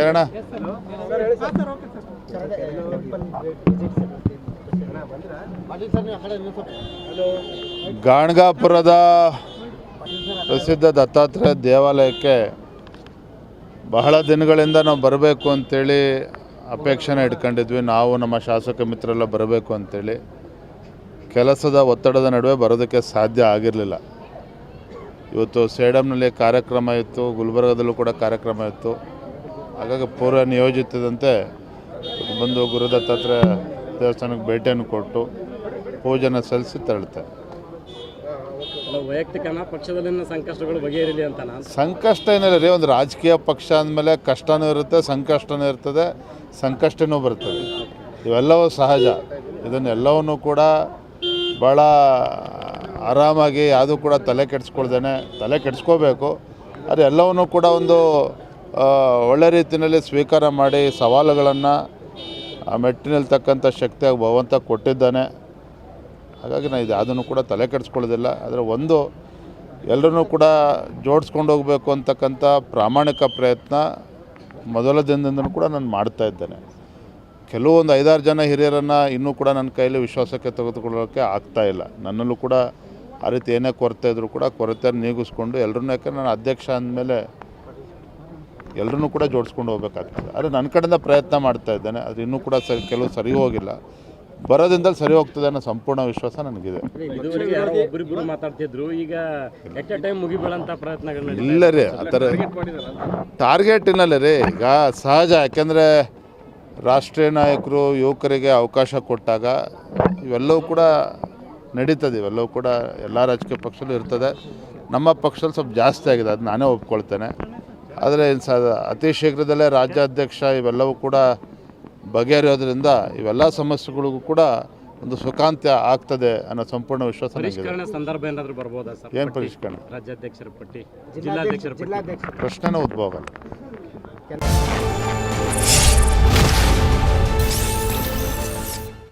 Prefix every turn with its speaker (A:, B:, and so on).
A: ಏನಣ್ಣ ಗಾಣಗಾಪುರದ ಪ್ರಸಿದ್ಧ ದತ್ತಾತ್ರೇಯ ದೇವಾಲಯಕ್ಕೆ ಬಹಳ ದಿನಗಳಿಂದ ನಾವು ಬರಬೇಕು ಅಂತೇಳಿ ಅಪೇಕ್ಷೆನ ಇಟ್ಕೊಂಡಿದ್ವಿ. ನಾವು ನಮ್ಮ ಶಾಸಕ ಮಿತ್ರರೆಲ್ಲ ಬರಬೇಕು ಅಂತೇಳಿ. ಕೆಲಸದ ಒತ್ತಡದ ನಡುವೆ ಬರೋದಕ್ಕೆ ಸಾಧ್ಯ ಆಗಿರಲಿಲ್ಲ. ಇವತ್ತು ಸೇಡಮ್ನಲ್ಲಿ ಕಾರ್ಯಕ್ರಮ ಇತ್ತು ಗುಲ್ಬರ್ಗದಲ್ಲೂ ಕೂಡ ಕಾರ್ಯಕ್ರಮ ಇತ್ತು. ಹಾಗಾಗಿ ಪೂರ್ವ ನಿಯೋಜಿತದಂತೆ ಬಂದು ಗುರುದತ್ತಾತ್ರೇಯ ದೇವಸ್ಥಾನಕ್ಕೆ ಭೇಟಿಯನ್ನು ಕೊಟ್ಟು ಪೂಜೆನ ಸಲ್ಲಿಸಿ ತೆರಳುತ್ತೆ.
B: ವೈಯಕ್ತಿಕ ಪಕ್ಷದಲ್ಲಿನ ಸಂಕಷ್ಟಗಳು ಬಗೆಹರಿಲಿ ಅಂತ
A: ಸಂಕಷ್ಟ ಏನಿಲ್ಲ ರೀ ಒಂದು ರಾಜಕೀಯ ಪಕ್ಷ ಅಂದಮೇಲೆ ಕಷ್ಟನೂ ಇರುತ್ತೆ ಸಂಕಷ್ಟನೂ ಇರ್ತದೆ ಸಂಕಷ್ಟನೂ ಬರ್ತದೆ ಇವೆಲ್ಲವೂ ಸಹಜ. ಇದನ್ನೆಲ್ಲವನ್ನೂ ಕೂಡ ಭಾಳ ಆರಾಮಾಗಿ ಯಾವುದು ಕೂಡ ತಲೆ ಕೆಡಿಸ್ಕೊಳ್ದೇನೆ, ತಲೆ ಕೆಡಿಸ್ಕೋಬೇಕು. ಅದು ಎಲ್ಲವನ್ನೂ ಕೂಡ ಒಂದು ಒಳ್ಳೆ ರೀತಿಯಲ್ಲಿ ಸ್ವೀಕಾರ ಮಾಡಿ ಸವಾಲುಗಳನ್ನು ಆ ಮೆಟ್ಟಿನಲ್ಲಿ ತಕ್ಕಂಥ ಶಕ್ತಿಯಾಗಿ ಭಗವಂತ ಕೊಟ್ಟಿದ್ದಾನೆ. ಹಾಗಾಗಿ ನಾನು ಇದು ಅದನ್ನು ಕೂಡ ತಲೆ ಕೆಡಿಸ್ಕೊಳ್ಳೋದಿಲ್ಲ. ಆದರೆ ಒಂದು, ಎಲ್ಲರನ್ನೂ ಕೂಡ ಜೋಡಿಸ್ಕೊಂಡು ಹೋಗಬೇಕು ಅಂತಕ್ಕಂಥ ಪ್ರಾಮಾಣಿಕ ಪ್ರಯತ್ನ ಮೊದಲ ದಿನದಿಂದನೂ ಕೂಡ ನಾನು ಮಾಡ್ತಾ ಇದ್ದೇನೆ. ಕೆಲವೊಂದು ಐದಾರು ಜನ ಹಿರಿಯರನ್ನು ಇನ್ನೂ ಕೂಡ ನನ್ನ ಕೈಯಲ್ಲಿ ವಿಶ್ವಾಸಕ್ಕೆ ತೆಗೆದುಕೊಳ್ಳೋಕ್ಕೆ ಆಗ್ತಾಯಿಲ್ಲ ನನ್ನಲ್ಲೂ ಕೂಡ ಆ ರೀತಿ ಏನೇ ಕೊರತೆ ಇದ್ದರೂ ಕೂಡ ಕೊರತೆ ನೀಗಿಸ್ಕೊಂಡು ಎಲ್ಲರನ್ನೂ ಯಾಕಂದ್ರೆ ನಾನು ಅಧ್ಯಕ್ಷ ಅಂದಮೇಲೆ ಎಲ್ಲರನ್ನೂ ಕೂಡ ಜೋಡಿಸ್ಕೊಂಡು ಹೋಗ್ಬೇಕಾಗ್ತದೆ. ಆದರೆ ನನ್ನ ಕಡೆಯಿಂದ ಪ್ರಯತ್ನ ಮಾಡ್ತಾ ಇದ್ದೇನೆ ಅದು ಇನ್ನೂ ಕೂಡ ಸರಿ ಕೆಲವು ಸರಿ ಹೋಗಿಲ್ಲ. ಬರೋದ್ರಿಂದ ಸರಿ ಹೋಗ್ತದೆ ಅನ್ನೋ ಸಂಪೂರ್ಣ ವಿಶ್ವಾಸ ನನಗಿದೆ. ಇಲ್ಲ ರೀ ಆ ಥರ ಟಾರ್ಗೆಟ್ ಇನ್ನಲ್ಲ ರೀ ಈಗ ಸಹಜ ಯಾಕೆಂದರೆ ರಾಷ್ಟ್ರೀಯ ನಾಯಕರು ಯುವಕರಿಗೆ ಅವಕಾಶ ಕೊಟ್ಟಾಗ ಇವೆಲ್ಲವೂ ಕೂಡ ನಡೀತದೆ ಇವೆಲ್ಲವೂ ಕೂಡ ಎಲ್ಲ ರಾಜಕೀಯ ಪಕ್ಷದಲ್ಲೂ ಇರ್ತದೆ. ನಮ್ಮ ಪಕ್ಷದಲ್ಲಿ ಸ್ವಲ್ಪ ಜಾಸ್ತಿ ಆಗಿದೆ ಅದು ನಾನೇ ಒಪ್ಕೊಳ್ತೇನೆ. ಆದರೆ ಸ ಅತಿ ಶೀಘ್ರದಲ್ಲೇ ರಾಜ್ಯಾಧ್ಯಕ್ಷ ಇವೆಲ್ಲವೂ ಕೂಡ ಬಗೆಹರಿಯೋದ್ರಿಂದ ಇವೆಲ್ಲ ಸಮಸ್ಯೆಗಳಿಗೂ ಕೂಡ ಒಂದು ಸುಖಾಂತ್ಯ ಆಗ್ತದೆ ಅನ್ನೋ ಸಂಪೂರ್ಣ ವಿಶ್ವಾಸ
B: ಸಂದರ್ಭ ಏನಾದರೂ ಬರ್ಬೋದಾ ಸರ್?
A: ಏನು ಪರಿಷ್ಕರಣೆ?
B: ರಾಜ್ಯಾಧ್ಯಕ್ಷರ ಪಟ್ಟಿ ಜಿಲ್ಲಾಧ್ಯಕ್ಷರ ಪಟ್ಟಿ.
A: ಪ್ರಶ್ನೆನೇ ಉದ್ಭವ